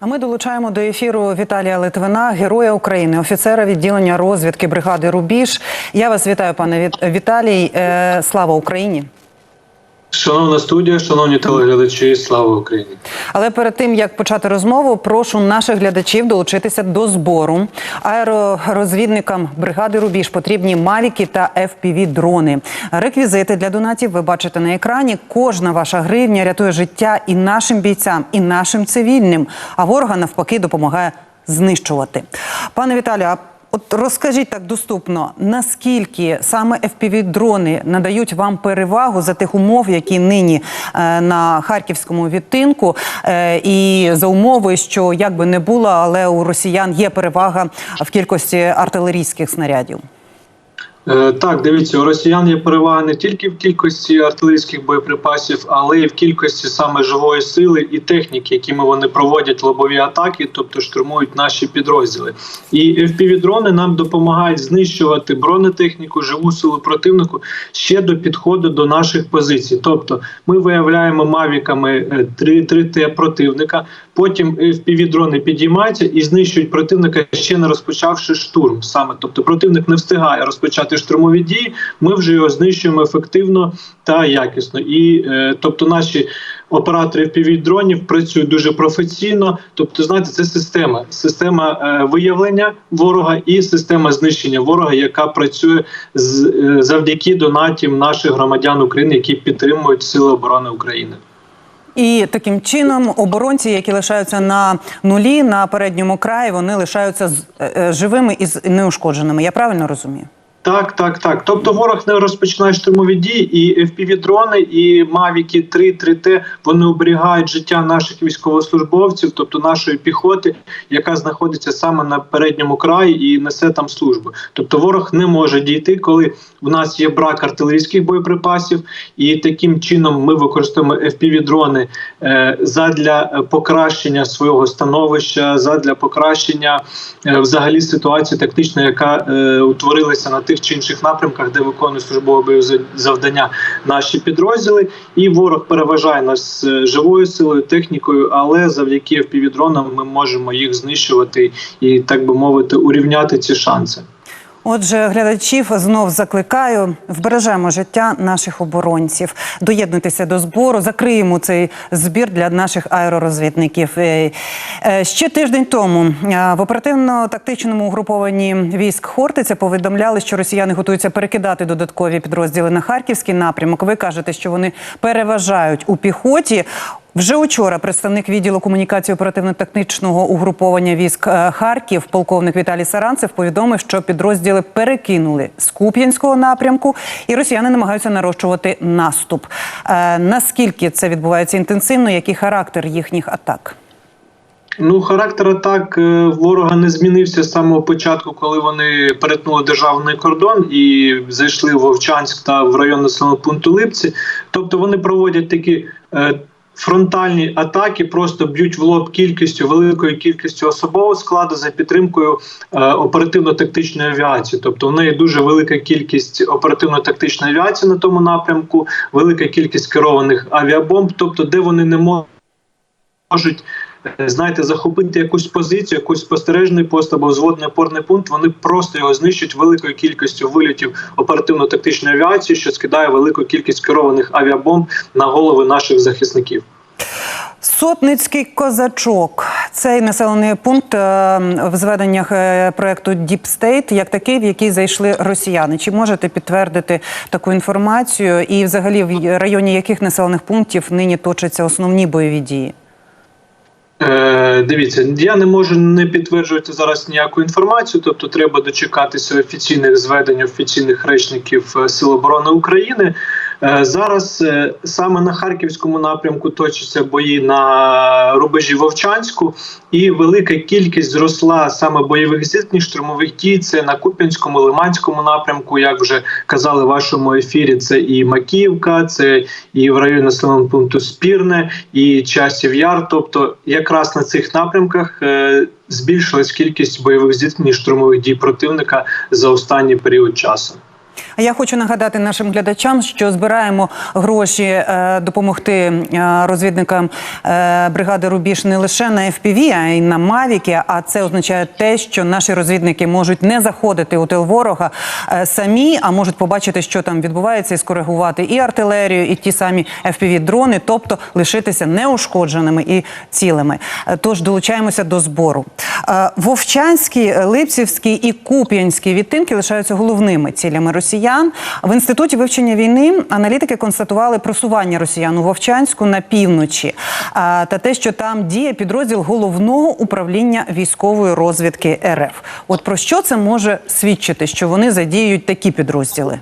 А ми долучаємо до ефіру Віталія Литвина, героя України, офіцера відділення розвідки бригади Рубіж. Я вас вітаю, пане Віталій. Е, Слава Україні! Шановна студія, шановні телеглядачі, слава Україні! Але перед тим як почати розмову, прошу наших глядачів долучитися до збору. Аеророзвідникам бригади Рубіж потрібні мавіки та fpv дрони. Реквізити для донатів ви бачите на екрані. Кожна ваша гривня рятує життя і нашим бійцям, і нашим цивільним. А ворога навпаки допомагає знищувати. Пане Віталію, а От розкажіть так доступно, наскільки саме FPV-дрони надають вам перевагу за тих умов, які нині е, на харківському відтинку, е, і за умови, що як би не було, але у росіян є перевага в кількості артилерійських снарядів. Е, Так, дивіться, у росіян є перевага не тільки в кількості артилерійських боєприпасів, але й в кількості саме живої сили і техніки, якими вони проводять лобові атаки, тобто штурмують наші підрозділи. І FPV-дрони нам допомагають знищувати бронетехніку, живу силу противнику ще до підходу до наших позицій. Тобто, ми виявляємо мавіками 3-3Т противника. Потім FPV-дрони підіймаються і знищують противника ще не розпочавши штурм. Саме тобто противник не встигає розпочати штурмові дії. Ми вже його знищуємо ефективно та якісно. І е, тобто наші оператори FPV-дронів працюють дуже професійно. Тобто, знаєте, це система, система е, виявлення ворога і система знищення ворога, яка працює з е, завдяки донатів наших громадян України, які підтримують Сили оборони України. І таким чином оборонці, які лишаються на нулі на передньому краї, вони лишаються з- живими і з- неушкодженими. Я правильно розумію? Так, так, так. Тобто ворог не розпочинає штурмові дії, і FPV-дрони, і Мавіки 3, 3Т вони оберігають життя наших військовослужбовців, тобто нашої піхоти, яка знаходиться саме на передньому краї і несе там службу. Тобто ворог не може дійти, коли в нас є брак артилерійських боєприпасів, і таким чином ми використовуємо FPV-дрони е, задля покращення свого становища, задля покращення е, взагалі ситуації тактичної, яка е, утворилася на тих чи інших напрямках, де виконують службове завдання наші підрозділи. І ворог переважає нас е, живою силою, технікою, але завдяки FPV-дронам ми можемо їх знищувати і, так би мовити, урівняти ці шанси. Отже, глядачів знов закликаю, вбережемо життя наших оборонців. Доєднуйтеся до збору, закриємо цей збір для наших аеророзвідників. Е, е, Ще тиждень тому е, в оперативно-тактичному угрупованні військ Хортиця повідомляли, що росіяни готуються перекидати додаткові підрозділи на харківський напрямок. Ви кажете, що вони переважають у піхоті. Вже учора представник відділу комунікації оперативно-тактичного угруповання військ е, Харків, полковник Віталій Саранцев, повідомив, що підрозділи перекинули з Куп'янського напрямку, і росіяни намагаються нарощувати наступ. Е, наскільки це відбувається інтенсивно? Який характер їхніх атак? Ну, характер атак е, ворога не змінився з самого початку, коли вони перетнули державний кордон і зайшли в Вовчанськ та в район населеного пункту Липці. Тобто вони проводять такі. Фронтальні атаки просто б'ють в лоб кількістю великою кількістю особового складу за підтримкою е, оперативно-тактичної авіації. Тобто в неї дуже велика кількість оперативно-тактичної авіації на тому напрямку, велика кількість керованих авіабомб. Тобто, де вони не можуть е, знаєте, захопити якусь позицію, якийсь спостережний пост або взводний опорний пункт, вони просто його знищують великою кількістю вильотів оперативно-тактичної авіації, що скидає велику кількість керованих авіабомб на голови наших захисників. Сотницький козачок. Цей населений пункт е, в зведеннях е, проекту State, як такий, в який зайшли росіяни. Чи можете підтвердити таку інформацію? І, взагалі, в районі яких населених пунктів нині точаться основні бойові дії? Е, дивіться, я не можу не підтверджувати зараз ніяку інформацію, тобто треба дочекатися офіційних зведень офіційних речників е, Сил оборони України. Е, зараз е, саме на харківському напрямку точаться бої на рубежі Вовчанську, і велика кількість зросла саме бойових зіткнень, штурмових дій. Це на Куп'янському, Лиманському напрямку. Як вже казали в вашому ефірі, це і Макіївка, це і в районі населеного пункту Спірне, і Часів Яр. Тобто, якраз на цих напрямках. е, Збільшилась кількість бойових зіткнень штурмових дій противника за останній період часу. А Я хочу нагадати нашим глядачам, що збираємо гроші е, допомогти е, розвідникам е, бригади Рубіж не лише на FPV, а й на Мавіки. А це означає те, що наші розвідники можуть не заходити у тил ворога самі, а можуть побачити, що там відбувається, і скоригувати і артилерію, і ті самі FPV-дрони, тобто лишитися неушкодженими і цілими. Тож долучаємося до збору. Е, Вовчанський, Липцівський і Куп'янський відтинки лишаються головними цілями росіян. В інституті вивчення війни аналітики констатували просування росіян у Вовчанську на півночі та те, що там діє підрозділ головного управління військової розвідки РФ. От про що це може свідчити, що вони задіюють такі підрозділи?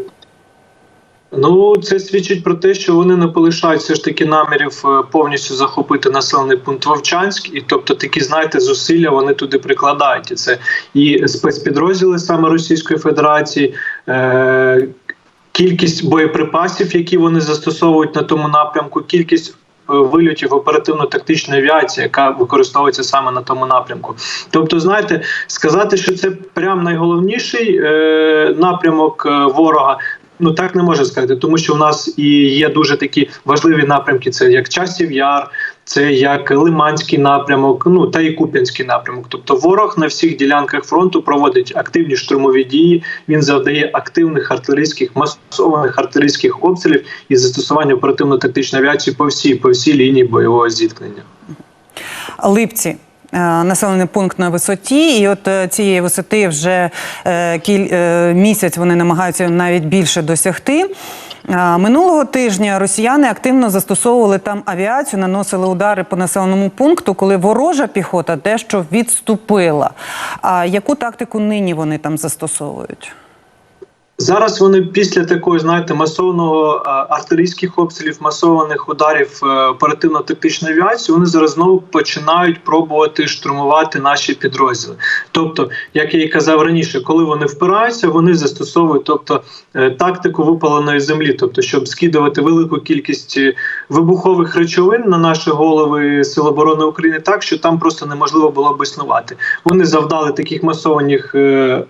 Ну, це свідчить про те, що вони не полишають все ж таки намірів е, повністю захопити населений пункт Вовчанськ, і тобто такі, знаєте, зусилля вони туди прикладають. І це і спецпідрозділи саме Російської Федерації. Е- Кількість боєприпасів, які вони застосовують на тому напрямку, кількість е, вильотів оперативно-тактичної авіації, яка використовується саме на тому напрямку. Тобто, знаєте, сказати, що це прям найголовніший е, напрямок е, ворога. Ну так не можна сказати, тому що в нас і є дуже такі важливі напрямки: це як часів яр, це як Лиманський напрямок, ну та і Куп'янський напрямок. Тобто, ворог на всіх ділянках фронту проводить активні штурмові дії. Він завдає активних артилерійських масованих артилерійських обстрілів і застосування оперативно-тактичної авіації по всій по всій лінії бойового зіткнення. Липці. Е, Населений пункт на висоті, і от е, цієї висоти вже е, кіль, місяць вони намагаються навіть більше досягти. Минулого тижня росіяни активно застосовували там авіацію, наносили удари по населеному пункту, коли ворожа піхота дещо відступила. А яку тактику нині вони там застосовують? Зараз вони після такої, знаєте, масовного е, артилерійських обстрілів, масованих ударів е, оперативно-тактичної авіації, вони зараз знову починають пробувати штурмувати наші підрозділи. Тобто, як я і казав раніше, коли вони впираються, вони застосовують тобто е, тактику випаленої землі, тобто, щоб скидувати велику кількість вибухових речовин на наші голови Сил оборони України, так що там просто неможливо було б існувати. Вони завдали таких масованих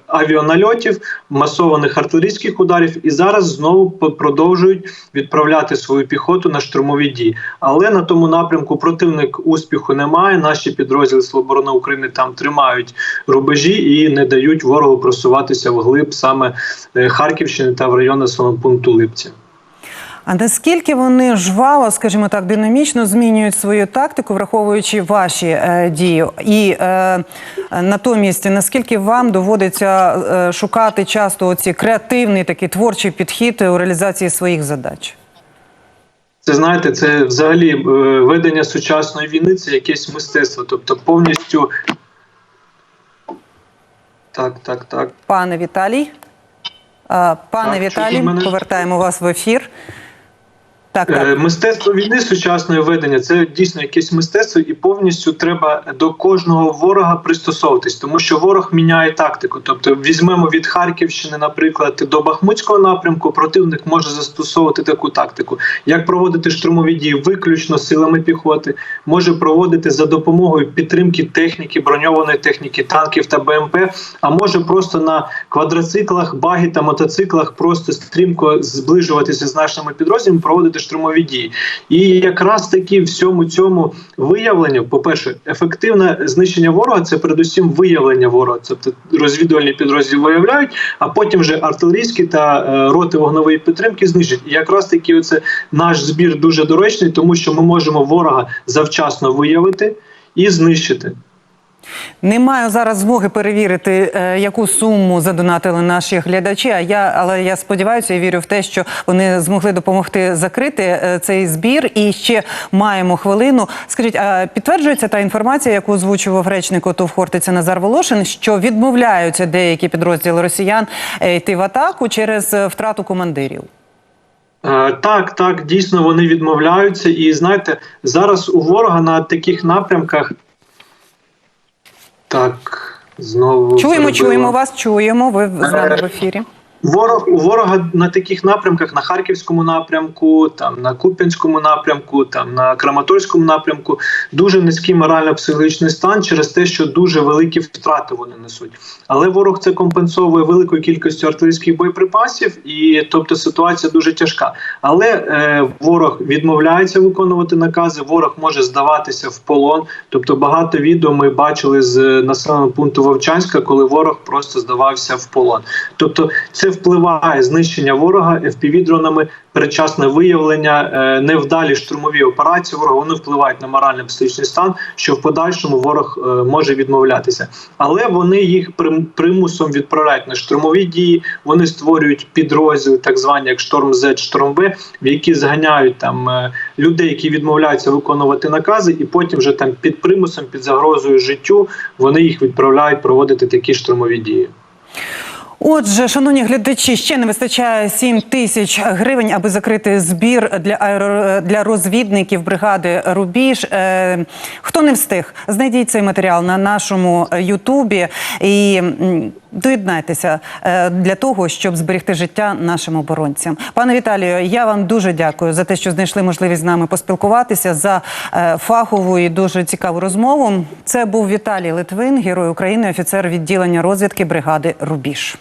авіанальотів, масованих артилерійських ударів, і зараз знову продовжують відправляти свою піхоту на штурмові дії. Але на тому напрямку противник успіху немає. Наші підрозділи Слоборони України там тримають рубежі і не дають ворогу просуватися вглиб саме е, Харківщини та в райони пункту Липці. А наскільки вони жваво, скажімо так, динамічно змінюють свою тактику, враховуючи ваші е, дії? І е, натомість, наскільки вам доводиться е, шукати часто оці креативний такий творчий підхід у реалізації своїх задач? Це знаєте, це взагалі е, ведення сучасної війни, це якесь мистецтво, тобто повністю. Так, так, так. Пане Віталій, е, пане Так, Віталій, повертаємо вас в ефір. Так, так. Е, Мистецтво війни сучасної ведення це дійсно якесь мистецтво, і повністю треба до кожного ворога пристосовуватись, тому що ворог міняє тактику. Тобто, візьмемо від Харківщини, наприклад, до Бахмутського напрямку, противник може застосовувати таку тактику, як проводити штурмові дії виключно силами піхоти, може проводити за допомогою підтримки техніки, броньованої техніки, танків та БМП, а може просто на квадроциклах, багі та мотоциклах просто стрімко зближуватися з нашими підрозділами, проводити штурмові дії. І якраз таки всьому цьому виявленню, по-перше, ефективне знищення ворога це передусім виявлення ворога. Тобто розвідувальні підрозділи виявляють, а потім вже артилерійські та е, роти вогнової підтримки знищать. І якраз таки, оце наш збір дуже доречний, тому що ми можемо ворога завчасно виявити і знищити. Не маю зараз змоги перевірити, е, яку суму задонатили наші глядачі. А я, але я сподіваюся і вірю в те, що вони змогли допомогти закрити е, цей збір. І ще маємо хвилину. Скажіть, а підтверджується та інформація, яку озвучував речник ОТОВ Хортиця Назар Волошин, що відмовляються деякі підрозділи росіян е, йти в атаку через втрату командирів? Так, так, дійсно вони відмовляються, і знаєте, зараз у ворога на таких напрямках. Так, знову Чуємо, перебила. чуємо вас, чуємо. Ви з нами в ефірі. Ворог у ворога на таких напрямках, на харківському напрямку, там на Куп'янському напрямку, там на Краматорському напрямку, дуже низький морально-психологічний стан через те, що дуже великі втрати вони несуть. Але ворог це компенсовує великою кількістю артилерійських боєприпасів, і тобто ситуація дуже тяжка. Але е, ворог відмовляється виконувати накази. Ворог може здаватися в полон. Тобто багато відео ми бачили з населеного пункту Вовчанська, коли ворог просто здавався в полон. Тобто, це впливає знищення ворога FPV-дронами, передчасне виявлення, е, невдалі штурмові операції ворога. Вони впливають на моральний психічний стан, що в подальшому ворог е, може відмовлятися, але вони їх примусом відправляють на штурмові дії. Вони створюють підрозділи, так звані як шторм Z, шторм В, в які зганяють там е, людей, які відмовляються виконувати накази, і потім вже там під примусом, під загрозою життю, вони їх відправляють проводити такі штурмові дії. Отже, шановні глядачі, ще не вистачає 7 тисяч гривень, аби закрити збір для аеро... розвідників бригади Рубіж. Е, хто не встиг, знайдіть цей матеріал на нашому Ютубі і доєднайтеся е, для того, щоб зберегти життя нашим оборонцям. Пане Віталію, я вам дуже дякую за те, що знайшли можливість з нами поспілкуватися за е, фахову і дуже цікаву розмову. Це був Віталій Литвин, герой України, офіцер відділення розвідки бригади Рубіж.